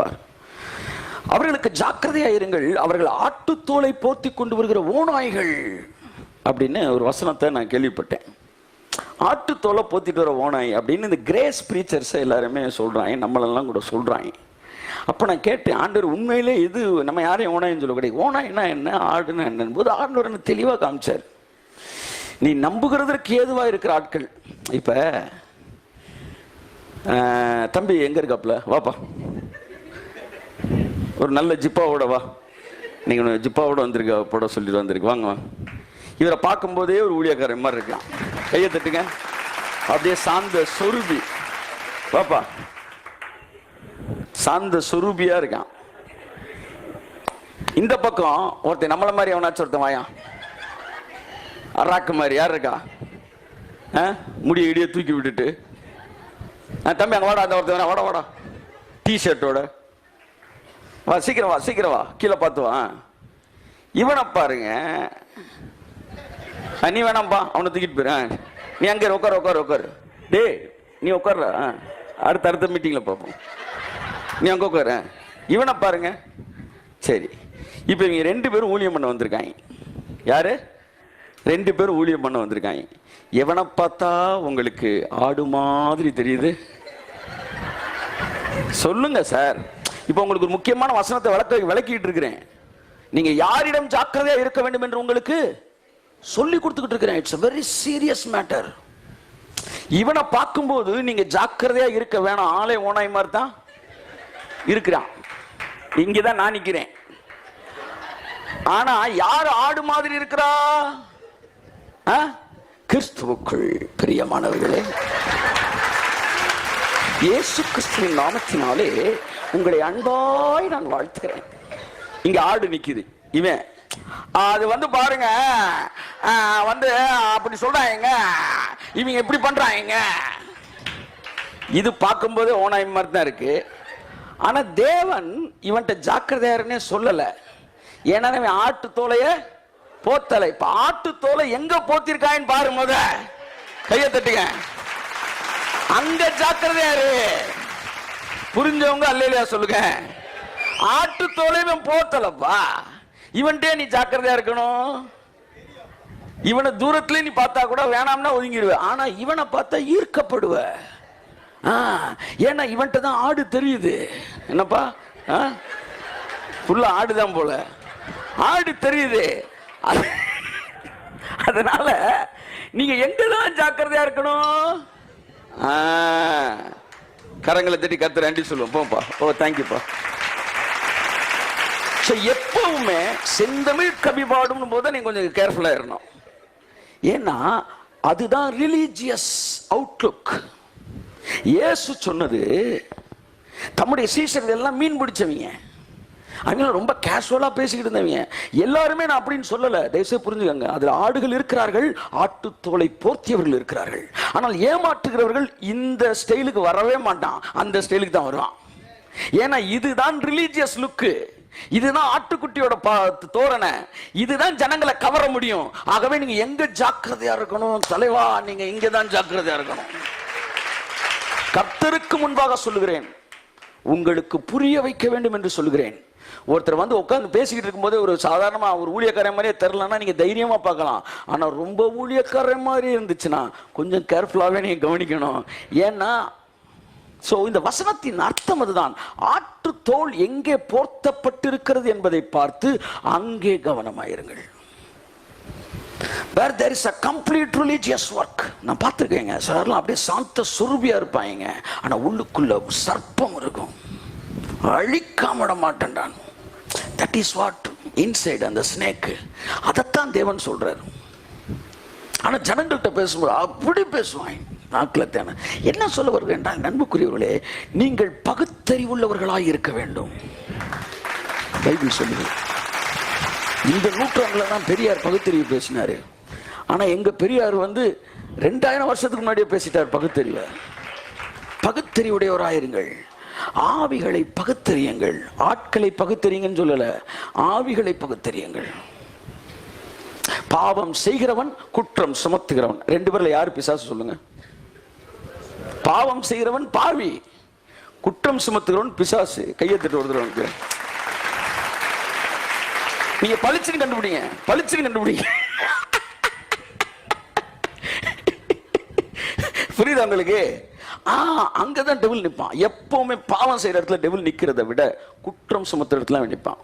வைப்பார் அவர்களுக்கு ஜாக்கிரதையா இருங்கள். அவர்கள் ஆட்டுத்தோலை போத்தி கொண்டு வருகிற ஓநாய்கள் அப்படின்னு ஒரு வசனத்தை நான் கேள்விப்பட்டேன். ஆட்டுத்தோலை போத்திட்டு வர ஓனாய் அப்படின்னு இந்த கிரேஸ் ப்ரீச்சர்ஸ் எல்லாருமே சொல்றாங்க. நம்மளெல்லாம் கூட சொல்றாங்க. அப்போ நான் கேட்டேன் ஆண்டவர் உண்மையிலே இது நம்ம யாரையும் ஓனாயின்னு சொல்ல கிடையாது ஓனாய்னா என்ன? ஆடுனா என்னன்னு போது ஆண்டவர் எனக்கு தெளிவாக காமிச்சார். நீ நம்புகிறதற்கு ஏதுவா இருக்கிற ஆட்கள்? இப்ப தம்பி எங்க இருக்காப்ல வாப்பா. ஒரு நல்ல ஜிப்பாவோட வா. நீங்க ஒண்ணு ஜிப்பாவோட வந்திருக்க போட சொல்லிட்டு வந்திருக்கு. வாங்க இவரை பார்க்கும்போதே ஒரு ஊழியக்காரன் மாதிரி இருக்கான். கையை தட்டுங்க. அப்படியே சாந்த சொருபி. பாப்பா. சாந்த சொரூபியா இருக்கான். இந்த பக்கம் ஒருத்தன் நம்மள மாதிரி எவனாச்சும் ஒருத்தன் வாயா அராக்கு மாதிரி. யார் இருக்கா? ஆ? முடிய இடிய தூக்கி விட்டுட்டு. ஆ, தம்பி அங்க வாடா அந்த ஒருத்தன் வாடா வாடா. டி ஷர்ட்டோட வா சீக்கிரம் வா சீக்கிரம் வா. கீழே பார்த்து வா. இவனை பாருங்க. ஆ, நீ வேணாம்ப்பா அவனை தூக்கிட்டு போயிரு. நீ அங்கே இரு, உட்காரு உட்காரு உட்காரு டேய் நீ உட்கார்ற ஆ. அடுத்த அடுத்த மீட்டிங்கில் பார்ப்போம். நீ அங்கே உட்காரு இவனை பாருங்க. சரி. இப்போ இவங்க ரெண்டு பேரும் ஊழியம் பண்ண வந்திருக்காங்க. யாரு? ரெண்டு பேரும் ஊழியம் பண்ண வந்திருக்காங்க. எவனை பார்த்தா உங்களுக்கு ஆடு மாதிரி தெரியுது? சொல்லுங்க சார். இப்போ உங்களுக்கு ஒரு முக்கியமான வசனத்தை விளக்க விளக்கிட்டு இருக்கிறேன் நீங்க யாரிடம் ஜாக்கிரதையா இருக்க வேண்டும் என்று உங்களுக்கு சொல்லி கொடுத்துக்கிட்டு இருக்கிறேன். இட்ஸ் வெரி சீரியஸ் மேட்டர் இவனை பார்க்கும்போது நீங்க ஜாக்கிரதையா இருக்க வேணாம். ஆளே ஓனாய் மாதிரி தான் இருக்கிறான். இங்கதான் நான் நிக்கிறேன். ஆனா யார் ஆடு மாதிரி இருக்கிறா? ஆ? கிறிஸ்துவுக்குள் பிரியமானவர்களே இயேசு கிறிஸ்துவின் நாமத்தினாலே உங்களை அன்பாய் நான் வாழ்த்துக்கிறேன் இங்க ஆடு நிக்குது. இவன் அது வந்து பாருங்க. வந்து அப்படி சொல்றாங்க. இவங்க இப்படி பண்றாங்க? இது பார்க்கும்போது ஓனாய் மாதிரி தான் இருக்கு. ஆனா தேவன் இவன்கிட்ட ஜாக்கிரதையாருன்னே சொல்லல. ஏன்னா இவன் ஆட்டு தோலைய போத்தலை. இப்ப ஆட்டு தோலை எங்க போத்திருக்காயின்னு பாரு முத. கைய தட்டுங்க. அங்க ஜாக்கிரதையாரு புரிஞ்சவங்க அல்லையா சொல்லுங்க? ஆட்டு தோலை இவன் போத்தலப்பா. இவன்ட்டே நீ ஜாக்கிரதையா இருக்கணும். இவனை தூரத்துல நீ பார்த்தா கூட வேணாம்னா ஒதுங்கிடுவ. ஆனா இவனை பார்த்தா ஈர்க்கப்படுவ. ஆ, ஏன்னா இவன்ட்ட தான் ஆடு தெரியுது. என்னப்பா? ஃபுல்லா ஆடுதான் போல. ஆடு தெரியுது. அது- அதனால நீங்க எங்க தான் ஜாக்கிரதையா இருக்கணும்? கரங்களை தட்டி கத்து ரெண்டி சொல்லுவோம் போப்பா ஓ தேங்க்யூப்பா ஸோ எப்பவுமே செந்தமிழ் கவி பாடும் போது நீங்க கொஞ்சம் கேர்ஃபுல்லா இருக்கணும். ஏன்னா அதுதான் ரிலீஜியஸ் அவுட்லுக் இயேசு சொன்னது தம்முடைய சீசர்கள் எல்லாம் மீன் பிடிச்சவங்க. அவங்களும் ரொம்ப கேஷுவலாக பேசிக்கிட்டு இருந்தவங்க. எல்லாருமே நான் அப்படின்னு சொல்லலை. தயவுசெய்து புரிஞ்சுக்கங்க. அதில் ஆடுகள் இருக்கிறார்கள் ஆட்டுத்தோலை போர்த்தியவர்கள் இருக்கிறார்கள். ஆனால் ஏமாற்றுகிறவர்கள் இந்த ஸ்டைலுக்கு வரவே மாட்டான். அந்த ஸ்டைலுக்கு தான் வருவான். ஏன்னா இதுதான் ரிலீஜியஸ் லுக்கு இதுதான் ஆட்டுக்குட்டியோட பா- தோரணை. இதுதான் ஜனங்களை கவர முடியும். ஆகவே நீங்க எங்க ஜாக்கிரதையா இருக்கணும்? தலைவா நீங்க இங்க தான் ஜாக்கிரதையா இருக்கணும். கர்த்தருக்கு முன்பாக சொல்லுகிறேன். உங்களுக்கு புரிய வைக்க வேண்டும் என்று சொல்லுகிறேன். ஒருத்தர் வந்து உட்காந்து பேசிக்கிட்டு இருக்கும்போது ஒரு சாதாரணமாக ஒரு ஊழியக்காரன் மாதிரியே தெரிலன்னா நீங்கள் தைரியமாக பார்க்கலாம். ஆனால் ரொம்ப ஊழியக்காரன் மாதிரி இருந்துச்சுன்னா கொஞ்சம் கேர்ஃபுல்லாகவே நீங்கள் கவனிக்கணும். ஏன்னா ஸோ இந்த வசனத்தின் அர்த்தம் அதுதான். ஆற்று தோல் எங்கே போர்த்தப்பட்டிருக்கிறது என்பதை பார்த்து அங்கே கவனமாயிருங்கள். Where there is a complete religious work நான் பார்த்துருக்கேங்க. சிலர்லாம் அப்படியே சாந்த சுருபியாக இருப்பாங்க. ஆனால் உள்ளுக்குள்ள சர்ப்பம் இருக்கும். அழிக்காம விட மாட்டேன்டான். தட் இஸ் வாட் இன்சைடு அந்த ஸ்னேக்கு அதைத்தான் தேவன் சொல்கிறார் ஆனால் ஜனங்கள்கிட்ட பேசும்போது அப்படி பேசுவாங்க நாக்கில் தேன. என்ன சொல்ல வருகிறேன் நண்புக்குரியவர்களே நீங்கள் பகுத்தறிவுள்ளவர்களாக இருக்க வேண்டும். பைபிள் சொல்லுங்கள் இந்த நூற்றாண்டில் தான் பெரியார் பகுத்தறிவு பேசினார். ஆனால் எங்கள் பெரியார் வந்து ரெண்டாயிரம் வருஷத்துக்கு முன்னாடியே பேசிட்டார் பகுத்தறிவை. பகுத்தறிவுடையவராயிருங்கள். ஆவிகளை பகுத்தறியுங்கள். ஆட்களை பகுத்தறியுங்கன்னு சொல்லல ஆவிகளை பகுத்தறியுங்கள். பாவம் செய்கிறவன் குற்றம் சுமத்துகிறவன். ரெண்டு பேர்ல யாரு பிசாசு சொல்லுங்க? பாவம் செய்கிறவன் பாவி குற்றம் சுமத்துகிறவன் பிசாசு. கையெழுத்திட்டு வருதுறவனுக்கு நீங்க பளிச்சுன்னு கண்டுபிடிங்க. பளிச்சுன்னு கண்டுபிடிங்க. புரியுதா உங்களுக்கு? ஆ அங்கதான் டெவில் நிற்பான் எப்பவுமே பாவம் செய்யற இடத்துல டெவில் நிற்கிறத விட குற்றம் சுமத்துற இடத்துல அவன் நிப்பான்.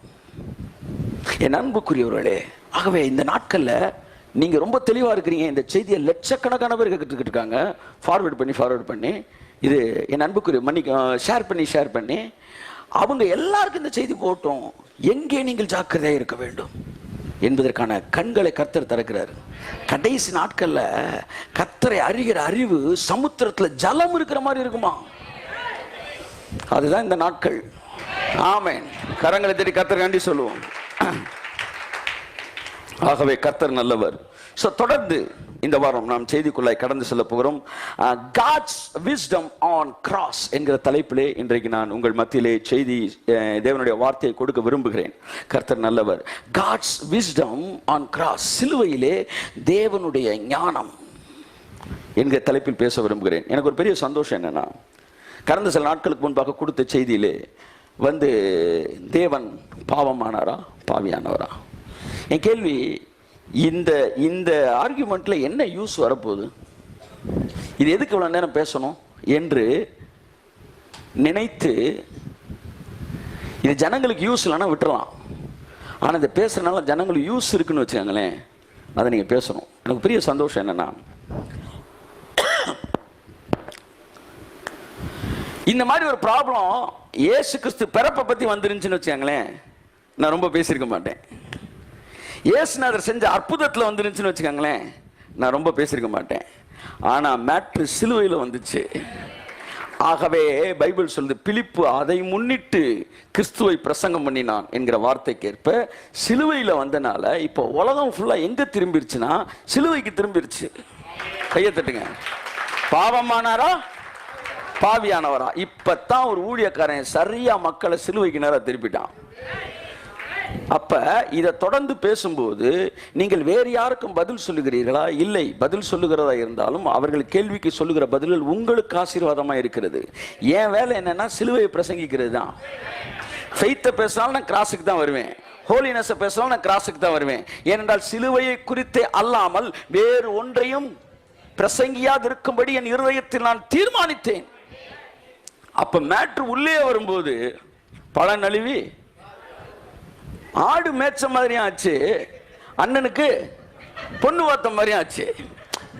என் அன்புக்குரியவர்களே ஆகவே இந்த நாட்கள்ல நீங்க ரொம்ப தெளிவா இருக்கிறீங்க. இந்த செய்தியை லட்சக்கணக்கான பேர் கேட்டுக்கிட்டு இருக்காங்க. ஃபார்வேர்ட் பண்ணி ஃபார்வேர்ட் பண்ணி. இது என் அன்புக்குரிய மன்னிக்க ஷேர் பண்ணி ஷேர் பண்ணி. அவங்க எல்லாருக்கும் இந்த செய்தி போட்டோம். எங்கே நீங்கள் ஜாக்கிரதையாக இருக்க வேண்டும்? என்பதற்கான கண்களை கர்த்தர் திறக்கிறார். கடைசி நாட்களில் கர்த்தரை அறிகிற அறிவு சமுத்திரத்தில் ஜலம் இருக்கிற மாதிரி இருக்குமா? அதுதான் இந்த நாட்கள். ஆமேன். கரங்களை தேடி கர்த்தர் கண்டி சொல்லுவோம். ஆகவே கர்த்தர் நல்லவர். ஸோ தொடர்ந்து இந்த வாரம் நாம் செய்திக்குள்ளாய் கடந்து செல்ல போகிறோம். காட்ஸ் விஸ்டம் ஆன் கிராஸ் என்கிற தலைப்பிலே இன்றைக்கு நான் உங்கள் மத்தியிலே செய்தி தேவனுடைய வார்த்தையை கொடுக்க விரும்புகிறேன். கர்த்தர் நல்லவர். காட்ஸ் விஸ்டம் ஆன் கிராஸ் சிலுவையிலே தேவனுடைய ஞானம் என்கிற தலைப்பில் பேச விரும்புகிறேன். எனக்கு ஒரு பெரிய சந்தோஷம் என்னன்னா கடந்த சில நாட்களுக்கு முன்பாக கொடுத்த செய்தியிலே வந்து தேவன் பாவமானாரா பாவியானவரா? என் கேள்வி இந்த இந்த ஆர்குமெண்ட்ல என்ன யூஸ் வரப்போகுது? இது எதுக்கு இவ்வளவு நேரம் பேசணும்? என்று நினைத்து இது ஜனங்களுக்கு யூஸ் இல்லைன்னா விட்டுறலாம். ஆனால் இதை பேசுறதுனால ஜனங்களுக்கு யூஸ் இருக்குன்னு வச்சுக்கோங்களேன் அதை நீங்கள் பேசணும். எனக்கு பெரிய சந்தோஷம் என்னன்னா இந்த மாதிரி ஒரு ப்ராப்ளம் ஏசு கிறிஸ்து பிறப்பை பற்றி வந்துருந்துச்சுன்னு வச்சுக்கோங்களேன் நான் ரொம்ப பேசியிருக்க மாட்டேன். இயேசுநாதர் செஞ்ச அற்புதத்தில் வந்துருந்துச்சுன்னு வச்சுக்கோங்களேன் நான் ரொம்ப பேசியிருக்க மாட்டேன். ஆனால் மேட்ரு சிலுவையில் வந்துச்சு. ஆகவே பைபிள் சொல்லுது பிலிப்பு அதை முன்னிட்டு கிறிஸ்துவை பிரசங்கம் பண்ணினான் என்கிற வார்த்தைக்கேற்ப சிலுவையில் வந்தனால இப்போ உலகம் ஃபுல்லா எங்க திரும்பிருச்சுன்னா சிலுவைக்கு திரும்பிருச்சு. கையை தட்டுங்க. பாவமானாரா? பாவியானவரா. இப்பதான் ஒரு ஊழியக்காரன் சரியா மக்களை சிலுவைக்கு நேரா திருப்பிட்டான். அப்ப இதை தொடர்ந்து பேசும்போது நீங்கள் வேறு யாருக்கும் பதில் சொல்லுகிறீர்களா? இல்லை பதில் சொல்லுகிறதா இருந்தாலும் அவர்கள் கேள்விக்கு சொல்லுகிற பதில்கள் உங்களுக்கு ஆசீர்வாதமா இருக்கிறது. என் வேலை என்னன்னா சிலுவையை பிரசங்கிக்கிறது தான். ஃபெய்த்தை பேசினாலும் நான் கிராஸுக்கு தான் வருவேன். ஹோலினஸை பேசினாலும் நான் கிராஸுக்கு தான் வருவேன். ஏனென்றால் சிலுவையை குறித்தே அல்லாமல் வேறு ஒன்றையும் பிரசங்கியாதிருக்கும்படி என் இருதயத்தில் நான் தீர்மானித்தேன். அப்ப மேட்ரு உள்ளே வரும்போது பல நழுவி ஆடு மேய்ச்ச மாதிரியும் ஆச்சு. அண்ணனுக்கு பொண்ணு பார்த்த மாதிரியும் ஆச்சு.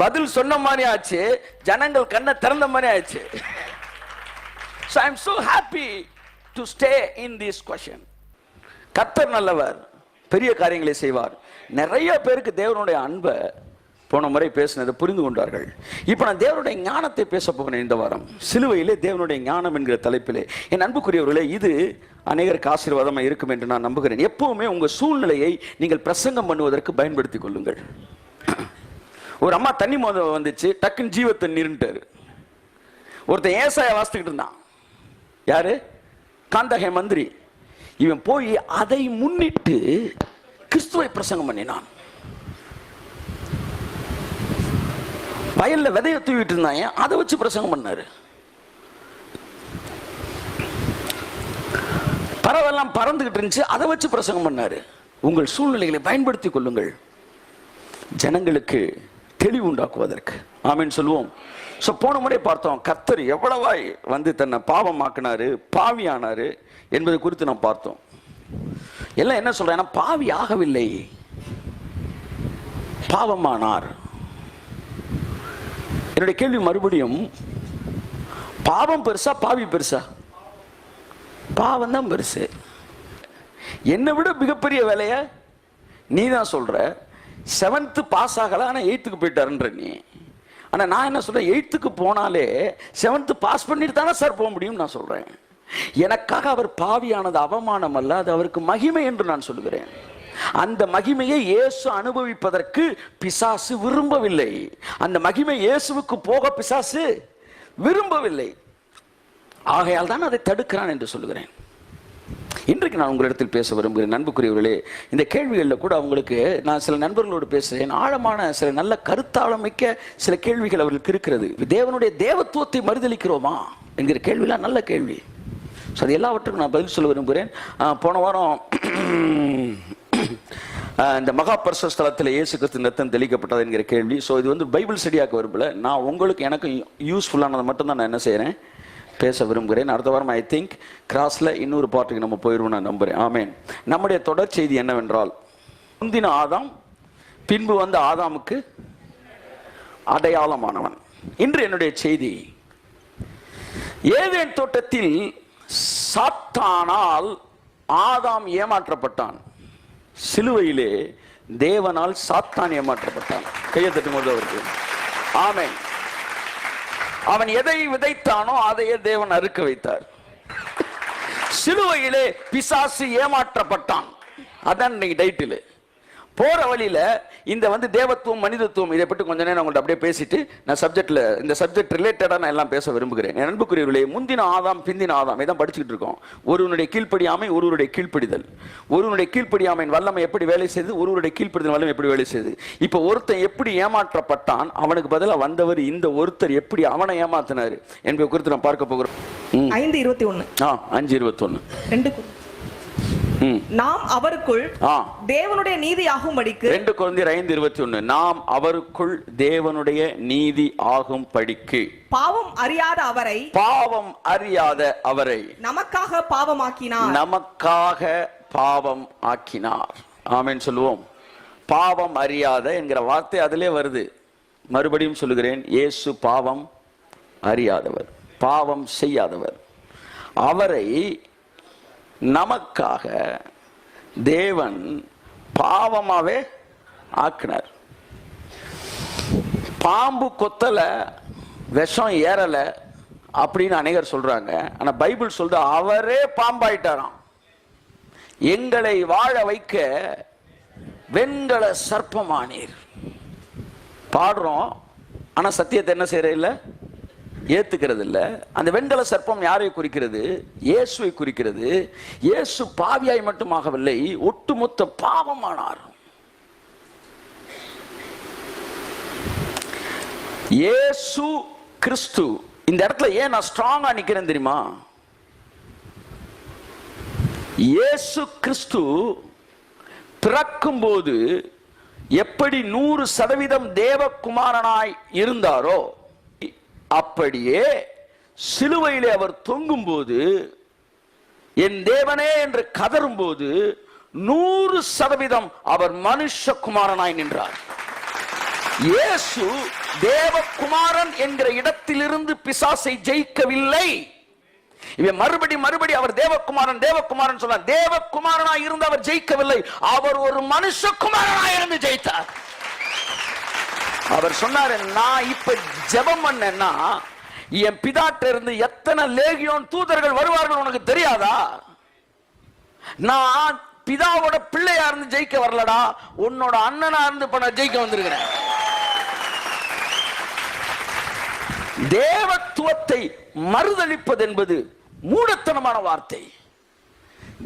பதில் சொன்ன மாதிரியும் ஆச்சு. ஜனங்கள் கண்ணை திறந்த மாதிரி ஆச்சு so I am happy to stay in this question கத்தர் நல்லவர் பெரிய காரியங்களை செய்வார். நிறைய பேருக்கு தேவனுடைய அன்பை போன முறை பேசினதை புரிந்து கொண்டார்கள். இப்போ நான் தேவனுடைய ஞானத்தை பேச போகிறேன் இந்த வாரம். சிலுவையிலே தேவனுடைய ஞானம் என்கிற தலைப்பிலே. என் அன்புக்குரியவர்களே இது அநேகருக்கு ஆசீர்வாதமாக இருக்கும் என்று நான் நம்புகிறேன். எப்பவுமே உங்கள் சூழ்நிலையை நீங்கள் பிரசங்கம் பண்ணுவதற்கு பயன்படுத்திக் கொள்ளுங்கள். ஒரு அம்மா தண்ணி மோத வந்துச்சு டக்குன்னு ஜீவத்தை தண்ணீர்ன்ட்டாரு ஒருத்தன் ஏசாய வாசித்துக்கிட்டு இருந்தான். யாரு? காந்தகை மந்திரி. இவன் போய் அதை முன்னிட்டு கிறிஸ்துவை பிரசங்கம் பண்ணினான். வயல்ல விதைய தூவிட்டு இருந்தாங்க அதை வச்சு பிரசங்கம் பண்ணாரு. பறவெல்லாம் பறந்துகிட்டு இருந்துச்சு. அதை வச்சு பிரசங்கம் பண்ணாரு. உங்கள் சூழ்நிலைகளை பயன்படுத்திக் கொள்ளுங்கள். ஜனங்களுக்கு தெளிவு உண்டாக்குவதற்கு. ஆமீன் சொல்லுவோம். ஸோ போன முறை பார்த்தோம் கர்த்தர் எவ்வளவாய் வந்து தன்னை பாவமாக்கினாரு பாவியானாரு என்பது குறித்து நாம் பார்த்தோம். எல்லாம் என்ன சொல்றேன் பாவி ஆகவில்லை. பாவமானார். என்னுடைய கேள்வி மறுபடியும் பாவம் பெருசா பாவி பெருசா? பாவம் தான் பெருசு. என்னை விட மிகப்பெரிய வேலைய நீ தான் சொல்ற. செவன்த்து பாஸ் ஆகல ஆனால் எயித்துக்கு போயிட்டாருன்ற நீ. ஆனால் நான் என்ன சொல்றேன் எயித்துக்கு போனாலே செவன்த்து பாஸ் பண்ணிட்டு தானே சார் போக முடியும் நான் சொல்றேன். எனக்காக அவர் பாவியானது அவமானம் அல்ல அது அவருக்கு மகிமை என்று நான் சொல்லுகிறேன். அந்த மகிமையை இயேசு அனுபவிப்பதற்கு பிசாசு விரும்பவில்லை. அந்த மகிமை இயேசுவுக்கு போக பிசாசு விரும்பவில்லை. ஆகையால் தான் அதை தடுக்கிறான் என்று சொல்லுகிறேன். இன்றைக்கு நான் உங்களிடத்தில் பேச விரும்புகிறேன். நண்புக்குரியவர்களே இந்த கேள்விகளில் கூட அவங்களுக்கு நான் சில நண்பர்களோடு பேசுகிறேன் ஆழமான சில நல்ல கருத்தாழம் மிக்க சில கேள்விகள் அவர்களுக்கு இருக்கிறது. தேவனுடைய தேவத்துவத்தை மறுதளிக்கிறோமா என்கிற கேள்விலாம் நல்ல கேள்வி. ஸோ அது எல்லாவற்றுக்கும் நான் பதில் சொல்ல விரும்புகிறேன். போன வாரம் இந்த மகா பரிசு ஸ்தலத்தில் இயேசு கிறிஸ்து நத்தம் தெளிக்கப்பட்டது என்கிற கேள்வி. ஸோ இது வந்து பைபிள் ஸ்டடியாக்க விரும்பல. நான் உங்களுக்கு எனக்கு யூஸ்ஃபுல்லானதை மட்டும்தான் நான் என்ன செய்கிறேன் பேச விரும்புகிறேன். அடுத்த வாரம் ஐ திங்க் கிராஸில் இன்னொரு பாட்டுக்கு நம்ம போயிடுவோம் நான் நம்புகிறேன் ஆமேன். நம்முடைய தொடர் செய்தி என்னவென்றால் முந்தின ஆதாம் பின்பு வந்த ஆதாமுக்கு அடையாளமானவன். இன்று என்னுடைய செய்தி ஏதேன் தோட்டத்தில் சாத்தானால் ஆதாம் ஏமாற்றப்பட்டான். சிலுவையிலே தேவனால் சாத்தான் ஏமாற்றப்பட்டான். கையை தட்டும்போது அவருக்கு. ஆமே அவன் எதை விதைத்தானோ அதையே தேவன் அறுக்க வைத்தார். சிலுவையிலே பிசாசு ஏமாற்றப்பட்டான். அதான் இன்னைக்கு டைட்டில் போற வழியில இந்த வந்து தேவத்துவம் மனிதத்துவம் இதை பற்றி கொஞ்ச நேரம் உங்கள்ட்ட அப்படியே பேசிட்டு நான் சப்ஜெக்ட்ல இந்த சப்ஜெக்ட் ரிலேட்டடா நான் எல்லாம் பேச விரும்புகிறேன். என் அன்புக்குரியவர்களே முந்தின ஆதாம் பிந்தின ஆதாம் இதான் படிச்சுட்டு இருக்கோம். ஒருவனுடைய கீழ்ப்படியாமை ஒருவருடைய கீழ்ப்படிதல். ஒருவனுடைய கீழ்ப்படியாமையின் வல்லமை எப்படி வேலை செய்து ஒருவருடைய கீழ்ப்படிதல் வல்லமை எப்படி வேலை செய்யுது இப்போ ஒருத்தன் எப்படி ஏமாற்றப்பட்டான்? அவனுக்கு பதிலா வந்தவர் இந்த ஒருத்தர் எப்படி அவனை ஏமாத்தினாரு? என்பதை குறித்து நான் பார்க்க போகிறோம். ஐந்து இருபத்தி ஒண்ணு. ஆ அஞ்சு இருபத்தொன்னு ரெண்டு கு- ம் நாம் அவருக்குள் தேவனுடைய நீதி ஆகும்படிக்கு ரெண்டு குழந்தையர் ஐந்து இருபத்தி ஒண்ணு நாம் அவருக்குள் தேவனுடைய நீதி ஆகும் படிக்கு பாவம் அறியாத அவரை பாவம் அறியாத அவரை. நமக்காக பாவமாக்கினார். நமக்காக பாவம் ஆக்கினார். ஆமென் சொல்லுவோம். பாவம் அறியாத என்கிற வார்த்தை அதிலே வருது. மறுபடியும் சொல்லுகிறேன் இயேசு பாவம் அறியாதவர். பாவம் செய்யாதவர். அவரை நமக்காக தேவன் பாவமாகவே ஆக்கினார். பாம்பு கொத்தலை விஷம் ஏறலை அப்படின்னு அநேகர் சொல்றாங்க. ஆனால் பைபிள் சொல்றது அவரே பாம்பாயிட்டாராம். எங்களை வாழ வைக்க வெண்கல சர்ப்பமானீர். பாடுறோம் ஆனால் சத்தியத்தை என்ன செய்யற இல்லை? ஏத்துக்கிறது இல்ல அந்த வெண்கல சர்ப்பம் யாரை குறிக்கிறது? இயேசுவை குறிக்கிறது. இயேசு பாவியாய் மட்டுமாகவில்லை ஒட்டுமொத்த பாவமானார். இயேசு கிறிஸ்து இந்த இடத்துல ஏன் நான் ஸ்ட்ராங்கா நிக்கிறேன் தெரியுமா? இயேசு கிறிஸ்து பிறக்கும்போது எப்படி நூறு சதவீதம் தேவகுமாரனாய் இருந்தாரோ அப்படியே சிலுவையிலே அவர் தொங்கும் போது என் தேவனே என்று கதறும்போது நூறு சதவீதம் அவர் மனுஷகுமாரனாய் நின்றார். இயேசு தேவகுமாரன் என்கிற இடத்திலிருந்து பிசாசை ஜெயிக்கவில்லை. இவன் மறுபடி மறுபடி அவர் தேவகுமாரன் தேவகுமாரன் சொன்னார் தேவகுமாரனாய் இருந்து அவர் ஜெயிக்கவில்லை. அவர் ஒரு மனுஷகுமாரனாய் இருந்து ஜெயித்தார். அவர் சொன்னாரு நான் இப்ப ஜெபம் பண்ணேன்னா என் பிதாட்ட இருந்து எத்தனை லேகியோன் தூதர்கள் வருவார்கள் உனக்கு தெரியாதா? நான் பிதாவோட பிள்ளையா இருந்து ஜெயிக்க வரலடா உன்னோட அண்ணனா இருந்து இப்ப நான் ஜெயிக்க வந்திருக்கிறேன். தேவத்துவத்தை மறுதளிப்பது என்பது மூடத்தனமான வார்த்தை.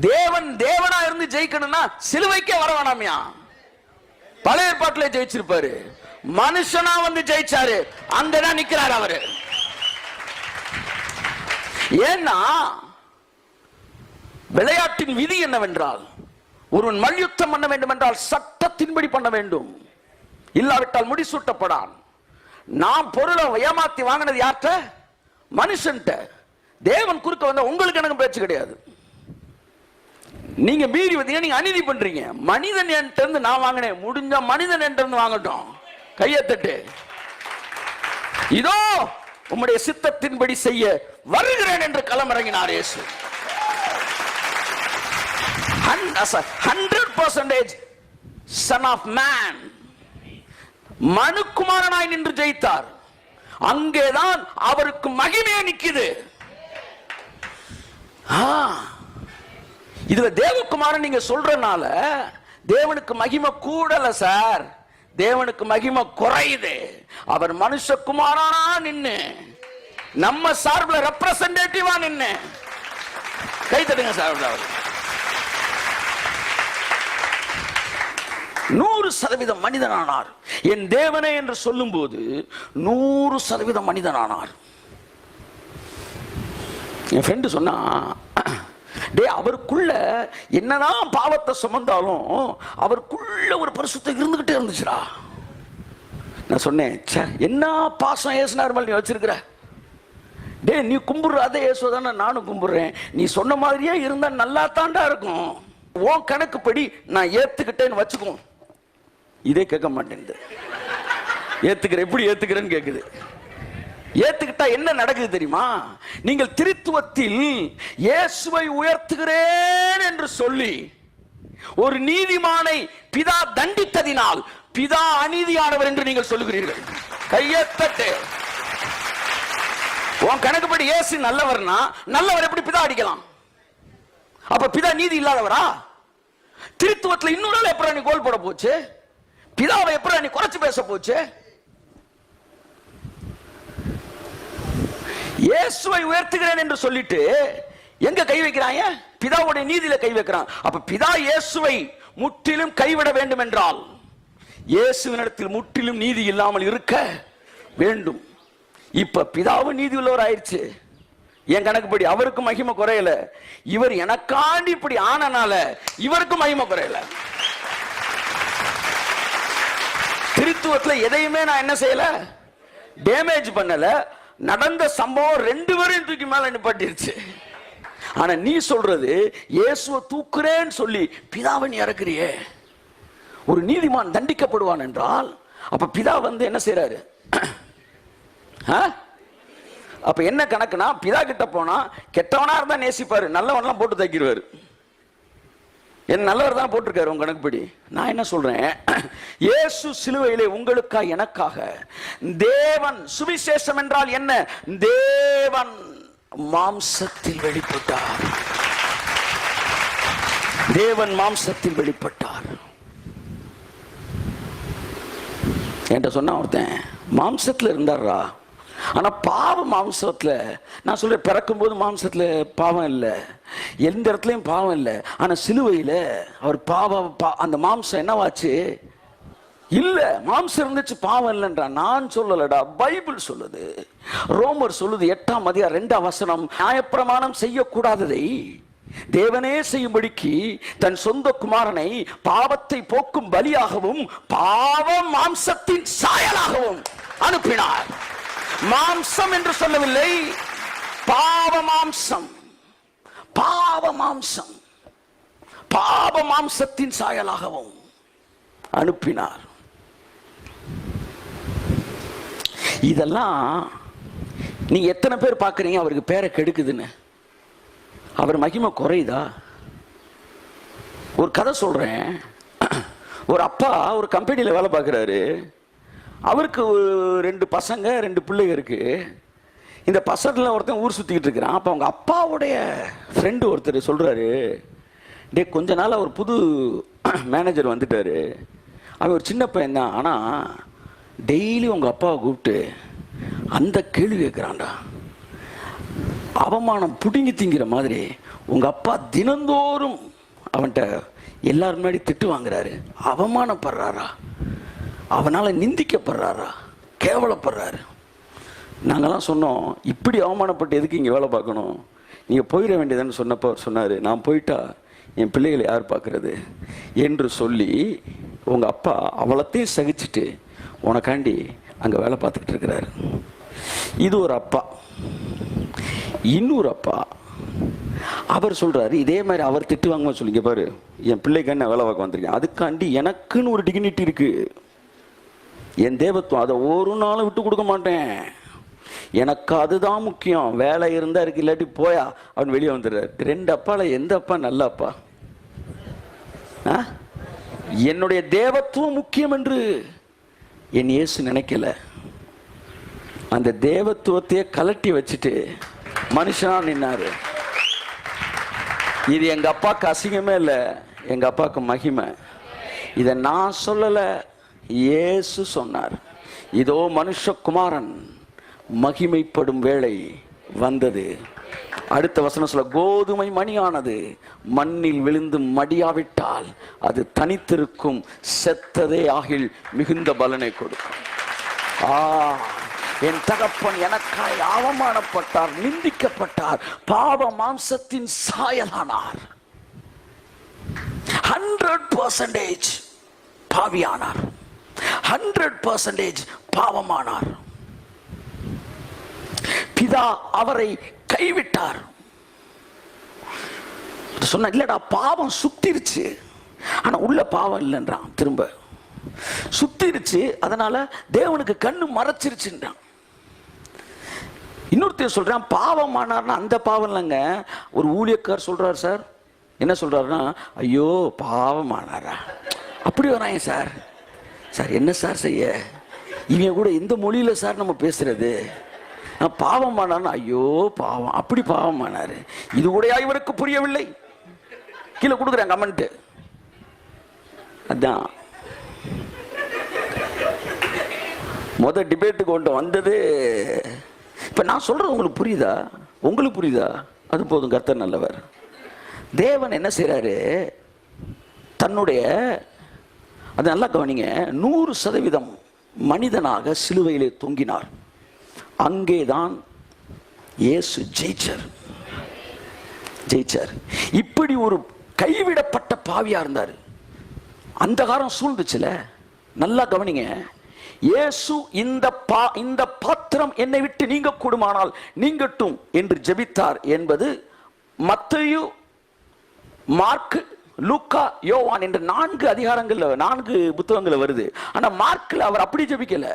தேவன் தேவனா இருந்து ஜெயிக்கணும்னா சிலுவைக்கே வர வேணாமியா? பழைய பாட்டிலே ஜெயிச்சிருப்பாரு. மனுஷனா வந்து ஜெயிச்சாரு. அங்கதான் நிக்கிறாரு அவரு. ஏன்னா விளையாட்டின் விதி என்னவென்றால் ஒருவன் மல்யுத்தம் பண்ண வேண்டும் என்றால் சட்டத்தின்படி பண்ண வேண்டும். இல்லாவிட்டால் முடிசூட்டப்படான். நாம் பொருளை ஏமாத்தி வாங்கினது யார்கிட்ட? மனுஷன்ட்ட தேவன் குறுக்க வந்த உங்களுக்கு எனக்கு பேச்சு கிடையாது. நீங்க மீறி வந்தீங்க நீங்க அநீதி பண்றீங்க. மனிதன் என்கிட்ட இருந்து நான் வாங்கினேன். முடிஞ்ச மனிதன் என்கிட்ட இருந்து வாங்கட்டும். கையை தட்டு இதோ உம்முடைய சித்தத்தின்படி செய்ய வருகிறேன் என்று களமிறங்கினார் Yesu. Hundred percentage son of man மனுக்குமாரனாய் நின்று ஜெயித்தார். அங்கேதான் அவருக்கு மகிமையே நிக்குது இதுல தேவகுமாரன் நீங்க சொல்றனால தேவனுக்கு மகிமை கூடல சார். தேவனுக்கு மகிமை குறையுது. அவர் மனுஷகுமாரனா நின்னு நம்ம சார்பில் ரெப்ரசன்டேட்டிவா நின்னு. கை தட்டுங்க சார் அவர் நூறு சதவீதம் மனிதனானார். என் தேவனே என்று சொல்லும்போது நூறு சதவீதம் மனிதனானார். என் ஃப்ரெண்டு சொன்னா டே அவருக்குள்ள என்னதான் பாவத்தை சுமந்தாலும் அவருக்குள்ள ஒரு பரிசுத்தம் இருந்துகிட்டே இருந்துச்சுடா. நான் சொன்னேன் என்ன பாசம் ஏசுனார் மேல் நீ வச்சிருக்கிற? டே நீ கும்பிடுற அதே இயேசுவை தானே நானும் கும்பிடுறேன். நீ சொன்ன மாதிரியே இருந்தா நல்லா தாண்டா இருக்கும். உன் கணக்குப்படி நான் ஏத்துக்கிட்டேன்னு வச்சுக்கோ. இதே கேட்க மாட்டேங்குது. ஏத்துக்கிறேன் எப்படி ஏத்துக்கிறேன்னு கேக்குது. ஏத்துக்கிட்டா என்ன நடக்குது தெரியுமா? நீங்கள் திருத்துவத்தில் இயேசுவை உயர்த்துகிறேன் என்று சொல்லி ஒரு நீதிமானை பிதா தண்டித்ததினால் பிதா அநீதியானவர் என்று நீங்கள் சொல்லுகிறீர்கள். கையத்தட்டு. உன் கணக்குப்படி இயேசு நல்லவர்னா நல்லவர் எப்படி பிதா அடிக்கலாம்? அப்ப பிதா நீதி இல்லாதவரா? திருத்துவத்தில் இன்னொரு ஆள் நீ கோல் போட போச்சு? பிதாவை எப்பறம் நீ குறைச்சு பேச போச்சு? இயேசுவை உயர்த்துகிறேன் என்று சொல்லிட்டு எங்க கை வைக்கிறாங்க? பிதாவுடைய நீதியில கை வைக்கிறான். அப்ப பிதா இயேசுவை முற்றிலும் கைவிட வேண்டும் என்றால் இயேசுவினிடத்தில் முற்றிலும் நீதி இல்லாமல் இருக்க வேண்டும். இப்ப பிதாவும் நீதி உள்ளவர் ஆயிடுச்சு. என் கணக்குப்படி அவருக்கு மகிமை குறையல. இவர் எனக்காண்டி இப்படி ஆனனால இவருக்கு மகிமை குறையல. திருத்துவத்தில் எதையுமே நான் என்ன செய்யல? டேமேஜ் பண்ணல. நடந்த சம்பவம் ரெண்டு பேரையும் தூக்கி மேல நிப்பாட்டிருச்சு. ஆனா நீ சொல்றது இயேசுவை தூக்குறேன்னு சொல்லி பிதாவை நீ இறக்குறியே. ஒரு நீதிமான் தண்டிக்கப்படுவான் என்றால் அப்ப பிதா வந்து என்ன செய்யறாரு ஆ? அப்ப என்ன கணக்குனா பிதா கிட்ட போனா கெட்டவனா இருந்தா நேசிப்பாரு நல்லவன்லாம் போட்டு தைக்கிடுவாரு என் நல்லவர் தான் போட்டிருக்காரு உங்க கணக்குப்படி. நான் என்ன சொல்றேன்? இயேசு சிலுவையிலே உங்களுக்கா எனக்காக? தேவன் சுவிசேஷம் என்றால் என்ன? தேவன் மாம்சத்தில் வெளிப்பட்டார். தேவன் மாம்சத்தில் வெளிப்பட்டார். என்கிட்ட சொன்ன ஒருத்தன் மாம்சத்தில் இருந்தாரா ஆனால் பாவம் மாம்சத்தில். நான் சொல்கிறேன் பிறக்கும்போது மாம்சத்தில் பாவம் இல்லை. எந்த இடத்துலயும் பாவம் இல்லை. ஆனா சிலுவையில அவர் பாவம் பா- அந்த மாம்சம் என்னவாச்சு? இல்ல மாம்சம் இருந்துச்சு பாவம் இல்லைன்றா. நான் சொல்லலடா பைபிள் சொல்லுது. ரோமர் சொல்லுது எட்டாம் அதிகாரம் ரெண்டாம் வசனம் நியாயப்பிரமாணம் செய்யக்கூடாததை தேவனே செய்யும்படிக்கு தன் சொந்த குமாரனை பாவத்தை போக்கும் பலியாகவும் பாவ மாம்சத்தின் சாயலாகவும் அனுப்பினார். மாம்சம் என்று சொல்லவில்லை பாவ மாம்சம். பாவ மாம்சம். பாவ மாம்சத்தின் சாயலாகவும் அனுப்பினார். இதெல்லாம் நீங்க எத்தனை பேர் பார்க்குறீங்க? அவருக்கு பேரை கெடுக்குதுன்னு. அவர் மகிமை குறையுதா? ஒரு கதை சொல்கிறேன் ஒரு அப்பா ஒரு கம்பெனியில் வேலை பார்க்குறாரு. அவருக்கு ரெண்டு பசங்க ரெண்டு பிள்ளைங்க இருக்குது இந்த பசங்களில் ஒருத்தன் ஊர் சுற்றிக்கிட்டு இருக்கிறான். அப்போ அவங்க அப்பாவுடைய ஃப்ரெண்டு ஒருத்தர் சொல்கிறாரு டே கொஞ்ச நாள் அவர் புது மேனேஜர் வந்துட்டாரு. அவர் ஒரு சின்ன பையன் தான். ஆனால் டெய்லி உங்கள் அப்பாவை கூப்பிட்டு அந்த கேள்வி கேட்குறான்டா அவமானம் புடுங்கி திங்கிற மாதிரி உங்கள் அப்பா தினந்தோறும் அவன்கிட்ட எல்லாரும் முன்னாடி திட்டு வாங்குறாரு. அவமானப்படுறாரா? அவனால் நிந்திக்கப்படுறாரா? கேவலப்படுறாரு. நாங்கள்லாம் சொன்னோம் இப்படி அவமானப்பட்டு எதுக்கு இங்கே வேலை பார்க்கணும்? நீங்கள் போயிட வேண்டியதுன்னு சொன்னப்போ சொன்னார். நான் போயிட்டா என் பிள்ளைகளை யார் பார்க்கறது? என்று சொல்லி உங்கள் அப்பா அவ்வளோத்தையும் சகிச்சுட்டு உனக்காண்டி அங்கே வேலை பார்த்துக்கிட்டு இருக்கிறாரு. இது ஒரு அப்பா. இன்னொரு அப்பா அவர் சொல்கிறாரு இதே மாதிரி அவர் திட்டு வாங்க சொல்லிங்க பாரு என் பிள்ளைக்கு நான் வேலை பார்க்க வந்திருக்கேன்? அதுக்காண்டி எனக்குன்னு ஒரு டிகினிட்டி இருக்குது என் தேவத்துவம் அதை ஒரு நாளும் விட்டு கொடுக்க மாட்டேன். எனக்கு அதுதான் முக்கியம். வேலை இருந்தா இருக்கு இல்லாட்டி போயா அவன் வெளியே வந்துடுறாரு. ரெண்டு அப்பால எந்த அப்பா நல்ல அப்பா? ஆ? என்னுடைய தேவத்துவம் முக்கியம் என்று என் இயேசு நினைக்கல. அந்த தேவத்துவத்தையே கலட்டி வச்சுட்டு மனுஷனா நின்னாரு. இது எங்க அப்பாவுக்கு அசிங்கமே இல்லை எங்க அப்பாவுக்கு மகிமை. இதை நான் சொல்லலை இயேசு சொன்னார். இதோ மனுஷகுமாரன். மகிமைப்படும் வேளை வந்தது. அடுத்த வசனம் சொல்ல கோதுமை மணியானது மண்ணில் விழுந்து மடியாவிட்டால் அது தனித்திருக்கும் செத்ததே ஆகில் மிகுந்த பலனை கொடுக்கும். ஆ என் தகப்பன் எனக்காய் அவமானப்பட்டார் நிந்திக்கப்பட்டார் பாவ மாம்சத்தின் சாயலானார். ஹண்ட்ரட் பர்சன்டேஜ் பாவியானார். ஹண்ட்ரட் பர்சன்டேஜ் பாவமானார். பிதா அவரை கைவிட்டார். சொன்ன இல்லடா பாவம் சுத்திருச்சு. ஆனா உள்ள பாவம் இல்லைன்றான் திரும்ப. சுத்திருச்சு அதனால தேவனுக்கு கண்ணு மறைச்சிருச்சுன்றான். இன்னொருத்தர் சொல்றான் பாவமானார்னா அந்த பாவம் இல்லைங்க. ஒரு ஊழியக்கார் சொல்றாரு சார். என்ன சொல்றாருன்னா ஐயோ பாவம் ஆனாரா? அப்படி வராங்க சார். சார் என்ன சார் செய்ய? இவன் கூட எந்த மொழியில சார் நம்ம பேசுறது? பாவம் பாவமானார்னா ஐயோ பாவம். அப்படி பாவம் பாவமானாரு இது கூட இவருக்கு புரியவில்லை. கீழே கொடுக்குறேன் கமெண்ட்டு. அதான். முதல் டிபேட்டுக்கு கொண்டு வந்தது. இப்போ நான் சொல்கிறது உங்களுக்கு புரியுதா? உங்களுக்கு புரியுதா? அது போதும் கர்த்தர் நல்லவர். தேவன் என்ன செய்கிறாரு தன்னுடைய அது நல்லா கவனிங்க நூறு சதவீதம் மனிதனாக சிலுவையிலே தொங்கினார். அங்கேதான் இயேசு ஜெயிச்சார். ஜெயிச்சார். இப்படி ஒரு கைவிடப்பட்ட பாவியா இருந்தார். அந்த காலம் சூழ்ந்துச்சுல? நல்லா கவனிங்க. இயேசு இந்த பா இந்த பாத்திரம் என்னை விட்டு நீங்க கூடுமானால் நீங்கட்டும் என்று ஜெபித்தார் என்பது மத்தையு மார்க்கு லூக்கா யோவான் என்ற நான்கு அதிகாரங்கள்ல நான்கு புத்தகங்கள்ல வருது. ஆனா மார்க்ல அவர் அப்படி ஜெபிக்கல.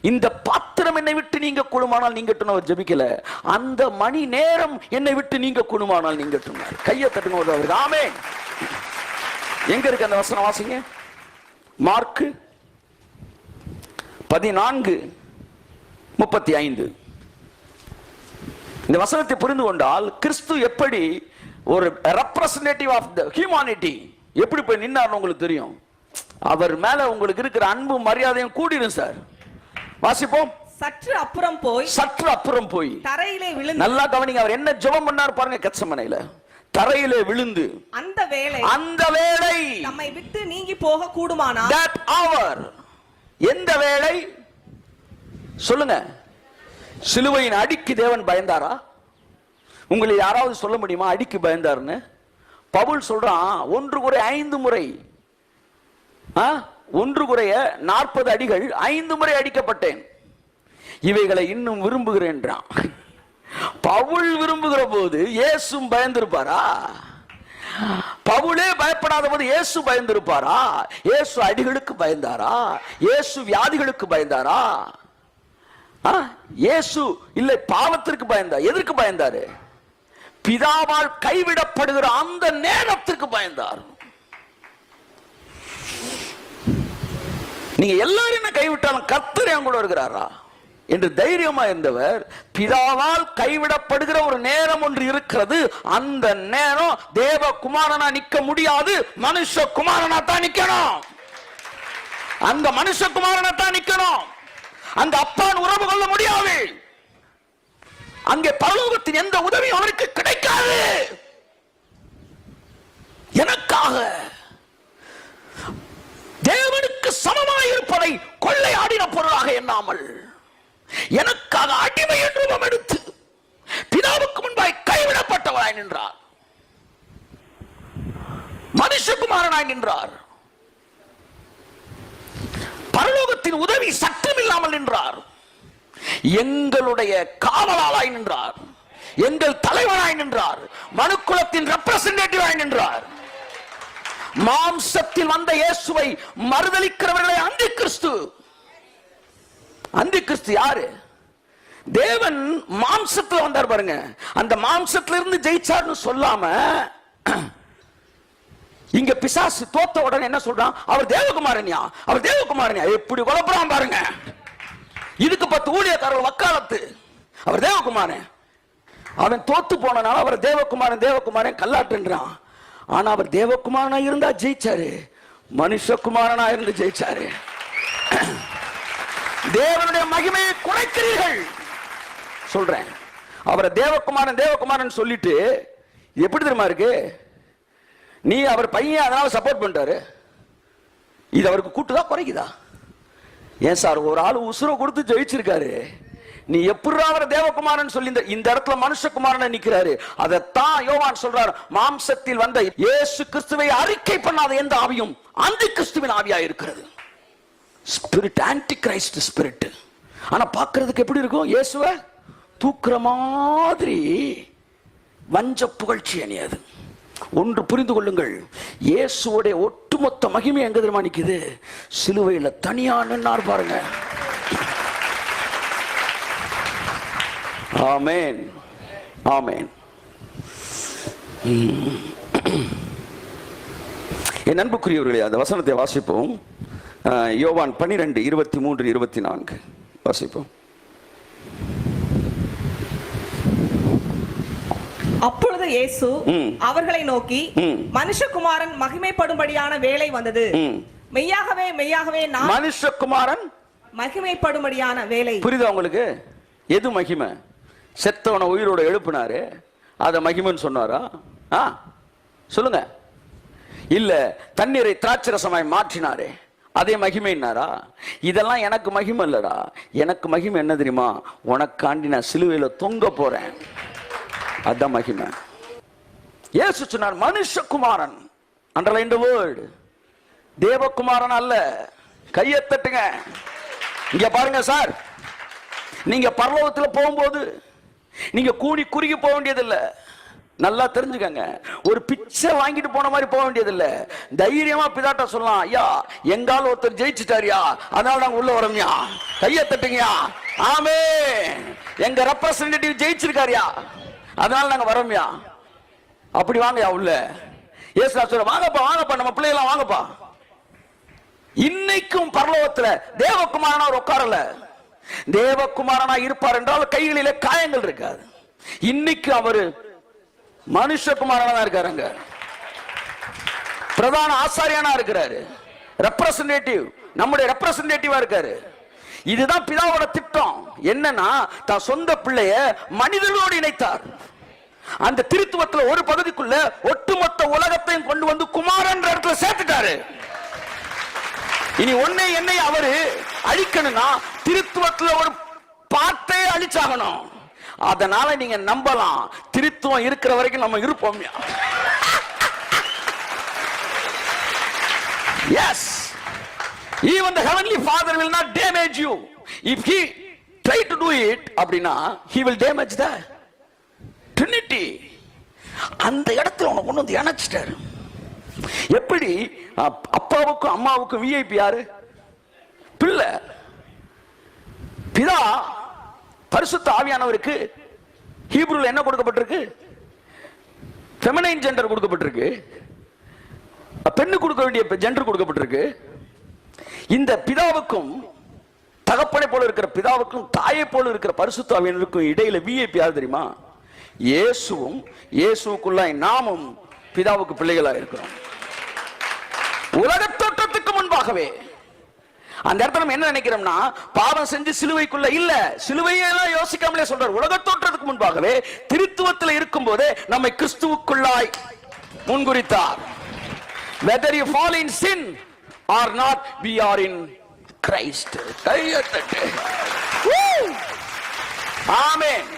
இந்த பாத்திரம் என்னை விட்டு நீங்க குழுமானால் நீங்கட்டும் அவர் ஜெபிக்கல. அந்த மணி நேரம் என்னை விட்டு நீங்க கூடுமானால் நீங்கட்டும் கையை தட்டுங்க ஒரு ஆமே எங்க இருக்கு அந்த வசனம்? வாசிங்க. மார்க்கு பதினான்கு முப்பத்தி ஐந்து இந்த வசனத்தை புரிந்து கொண்டால் கிறிஸ்து எப்படி ஒரு ரெப்ரசன்டேட்டிவ் ஆஃப் த ஹியூமானிட்டி எப்படி போய் நின்னார்னு உங்களுக்கு தெரியும். அவர் மேல உங்களுக்கு இருக்கிற அன்பு மரியாதையும் கூடிடும் சார். வாசிப்போம். சற்று அப்புறம் போய் சற்று அப்புறம் போய் தரையிலே விழுந்து நல்லா கவனிங்க அவர் என்ன ஜெபம் பண்ணார் பாருங்க கச்சமனையில. தரையிலே விழுந்து. அந்த வேலை அந்த வேளை நம்மை விட்டு நீங்கி போக கூடுமானால் that hour. எந்த வேளை? சொல்லுங்க. சிலுவையின் அடிக்கு தேவன் பயந்தாரா? உங்களை யாராவது சொல்ல முடியுமா அடிக்கு பயந்தாருன்னு? பவுல் சொல்றான் ஒன்று குறை ஐந்து முறை. ஆ? ஒன்று குறைய நாற்பது அடிகள் ஐந்து முறை அடிக்கப்பட்டேன். இவைகளை இன்னும் விரும்புகிறேன்றான் பவுல் விரும்புகிற போது இயேசும் பயந்திருப்பாரா? பவுலே பயப்படாத போது இயேசு பயந்திருப்பாரா? இயேசு அடிகளுக்கு பயந்தாரா? இயேசு வியாதிகளுக்கு பயந்தாரா? ஆ? இயேசு இல்லை பாவத்திற்கு பயந்தார் எதற்கு பயந்தாரு? பிதாவால் கைவிடப்படுகிற அந்த நேரத்திற்கு பயந்தார். நீங்க எல்லாரும் என்ன கைவிட்டாலும் கர்த்தர் என் கூட இருக்கிறாரா? என்று தைரியமா இருந்தவர் பிதாவால் கைவிடப்படுகிற ஒரு நேரம் ஒன்று இருக்கிறது. அந்த நேரம் தேவ குமாரனா நிக்க முடியாது மனுஷ குமாரனா தான் நிக்கணும். அந்த மனுஷ குமாரனா தான் நிக்கணும். அந்த அப்பான் உறவு கொள்ள முடியாது. அங்கே பரலோகத்தின் எந்த உதவியும் அவருக்கு கிடைக்காது. எனக்காக. தேவனுக்கு சமமாய் இருப்பதை கொள்ளையாடின பொருளாக எண்ணாமல் எனக்காக அடிமை என்று எடுத்து பிதாவுக்கு முன்பாய் கைவிடப்பட்டவராய் நின்றார். மனுஷகுமாரனாய் நின்றார். பரலோகத்தின் உதவி சற்றும் இல்லாமல் நின்றார். எங்களுடைய காவலாளாய் நின்றார். எங்கள் தலைவனாய் நின்றார். மனுக்குலத்தின் ரெப்ரசன்டேட்டிவாய் நின்றார். மாம்சத்தில் வந்த இயேசுவை மறுதளிக்கிறவர்களை அந்தி கிறிஸ்து. அந்தி கிறிஸ்து யாரு? தேவன் மாம்சத்துல வந்தார் பாருங்க. அந்த மாம்சத்துல இருந்து ஜெயிச்சார்னு சொல்லாம இங்க பிசாசு தோத்த உடனே என்ன சொல்றான்? அவர் தேவகுமாரனியா அவர் தேவகுமாரனியா. எப்படி குழப்பறான் பாருங்க. இதுக்கு பத்து ஊழியக்காரர்கள் வக்காலத்து. அவர் தேவகுமாரன். அவன் தோத்து போனனால அவர் தேவகுமாரன் தேவகுமாரன் கல்லாட்டுன்றான். ஆனா அவர் தேவகுமாரனா இருந்தா ஜெயிச்சாரு. மனுஷகுமாரனா இருந்து ஜெயிச்சாரு. தேவனுடைய மகிமையை குறைக்கிறீர்கள். சொல்றேன். அவரை தேவகுமாரன் தேவகுமாரன் சொல்லிட்டு எப்படி தெரியுமா இருக்கு? நீ அவர் பையன் அதனால சப்போர்ட் பண்ணிட்டாரு. இது அவருக்கு கூட்டுதான் குறைக்குதா? ஏன் சார் ஒரு ஆள் உசுர கொடுத்து ஜெயிச்சிருக்காரு. நீ எப்படி அவர தேவகுமாரன் சொல்லி இந்த இடத்துல மனுஷகுமாரன் நிக்கிறாரு? அதைத்தான் யோவான் சொல்றார். மாம்சத்தில் வந்த இயேசு கிறிஸ்துவை அறிக்கை பண்ணாத எந்த ஆவியும் அந்த கிறிஸ்துவின் ஆவியா இருக்கிறது. ஸ்பிரிட் ஆன்டி கிரைஸ்ட் ஸ்பிரிட் ஆனா பாக்குறதுக்கு எப்படி இருக்கும்? இயேசுவ தூக்குற மாதிரி வஞ்ச புகழ்ச்சி அணியாது. ஒன்று புரிந்து கொள்ளுங்கள். இயேசுவோடைய ஒட்டுமொத்த மகிமை எங்க தெரியுமா நிக்குது? சிலுவையில் தனியா நின்னார் பாருங்க. ஆமென் ஆமென். என் அன்புக்குரியவர்களே அந்த வசனத்தை வாசிப்போம் யோவான் பன்னிரெண்டு இருபத்தி மூன்று இருபத்தி நான்கு வாசிப்போம் அப்பொழுது இயேசு. அவர்களை நோக்கி. மனுஷகுமாரன் மகிமைப்படும்படியான வேலை வந்தது. மெய்யாகவே மெய்யாகவே நான் மனுஷகுமாரன் மகிமைப்படும்படியான வேலை புரியுதா உங்களுக்கு எது மகிமை செத்தவனை உயிரோட எழுப்பினாரு. அதை மகிமன் சொன்னாரா? ஆ சொல்லுங்க. இல்ல தண்ணீரை திராட்சரசமாய் மாற்றினாரே. அதே மகிமைன்னாரா? இதெல்லாம் எனக்கு மகிமை இல்லடா. எனக்கு மகிமை என்ன தெரியுமா? உனக்காண்டி நான் சிலுவையில் தொங்க போறேன். அதான் மகிமை. ஏசு சொன்னார் மனுஷகுமாரன். Underline word. தேவகுமாரன் அல்ல. கையை தட்டுங்க. இங்க பாருங்க சார். நீங்க பரலோகத்தில் போகும்போது நீங்க கூடி குறுகி போக வேண்டியதில்லை. நல்லா தெரிஞ்சுக்கங்க. ஒரு பிச்சை வாங்கிட்டு போன மாதிரி போக வேண்டியதில்ல. தைரியமா பிதாட்ட சொல்லலாம். ஐயா எங்கால ஒருத்தர் ஜெயிச்சுட்டாரியா? அதனால நாங்க உள்ள வரோம்யா. கையை தட்டுங்கயா ஆமே எங்க ரெப்ரசன்டேட்டிவ் ஜெயிச்சிருக்காருயா? அதனால நாங்க வரோம்யா. அப்படி வாங்கயா உள்ள. ஏசு சொல்ல வாங்கப்பா வாங்கப்பா நம்ம பிள்ளைகளாம் வாங்கப்பா. இன்னைக்கும் பரலோகத்துல தேவகுமாரனா அவர் உட்காரல. தேவகுமாரனா இருப்பார் என்றால் கைகளிலே காயங்கள் இருக்காது. இன்னைக்கு அவரு மனுஷகுமாரனா இருக்காரு இருக்காருங்க பிரதான ஆசாரியனா இருக்கிறாரு. ரெப்ரசன்டேட்டிவ் நம்முடைய ரெப்ரசன்டேட்டிவா இருக்காரு. இதுதான் பிதாவோட திட்டம். என்னன்னா தான் சொந்த பிள்ளைய மனிதனோடு இணைத்தார். அந்த திருத்துவத்துல ஒரு பகுதிக்குள்ள ஒட்டுமொத்த உலகத்தையும் கொண்டு வந்து குமாரன்ற இடத்துல சேர்த்துட்டாரு. இனி ஒன்னே என்னை அவரு அழிக்கணும்னா திருத்துவத்துல ஒரு பார்த்தே அழிச்சாகணும். அதனால நீங்க நம்பலாம். திருத்துவம் இருக்கிற வரைக்கும் நம்ம இருப்போம். Yes even the heavenly father will not damage you if he try to do it அப்படின்னா he will damage the trinity அந்த இடத்துல உனக்கு கொண்டு வந்து இணைச்சிட்டாரு. எப்படி அப்பாவுக்கும் அம்மாவுக்கும் விஐபி யாரு? பிள்ளை. பிதா பரிசுத்த ஆவியானவருக்கு ஹீப்ரூல என்ன கொடுக்கப்பட்டிருக்கு? ஃபெமினைன் ஜெண்டர் கொடுக்கப்பட்டிருக்கு. பெண்ணு கொடுக்க வேண்டிய ஜெண்டர் கொடுக்கப்பட்டிருக்கு. இந்த பிதாவுக்கும் தகப்பனை போல இருக்கிற பிதாவுக்கும் தாயை போல இருக்கிற பரிசுத்தாவியனருக்கும் இடையில விஐபி யார் தெரியுமா? இயேசுவும் இயேசுக்குள்ளாய் நாமும் பிதாவுக்கு பிள்ளைகளா இருக்கிறோம். உலக தோற்றத்துக்கு முன்பாகவே. அந்த இடத்துல நம்ம என்ன நினைக்கிறோம்னா பாவம் செஞ்சு சிலுவைக்குள்ள இல்ல சிலுவையெல்லாம் யோசிக்காமலே சொல்றார். உலக தோற்றத்துக்கு முன்பாகவே திருத்துவத்தில் இருக்கும் போதே நம்மை கிறிஸ்துவுக்குள்ளாய் முன்குறித்தார். Whether you fall in sin or not we are in christ. Amen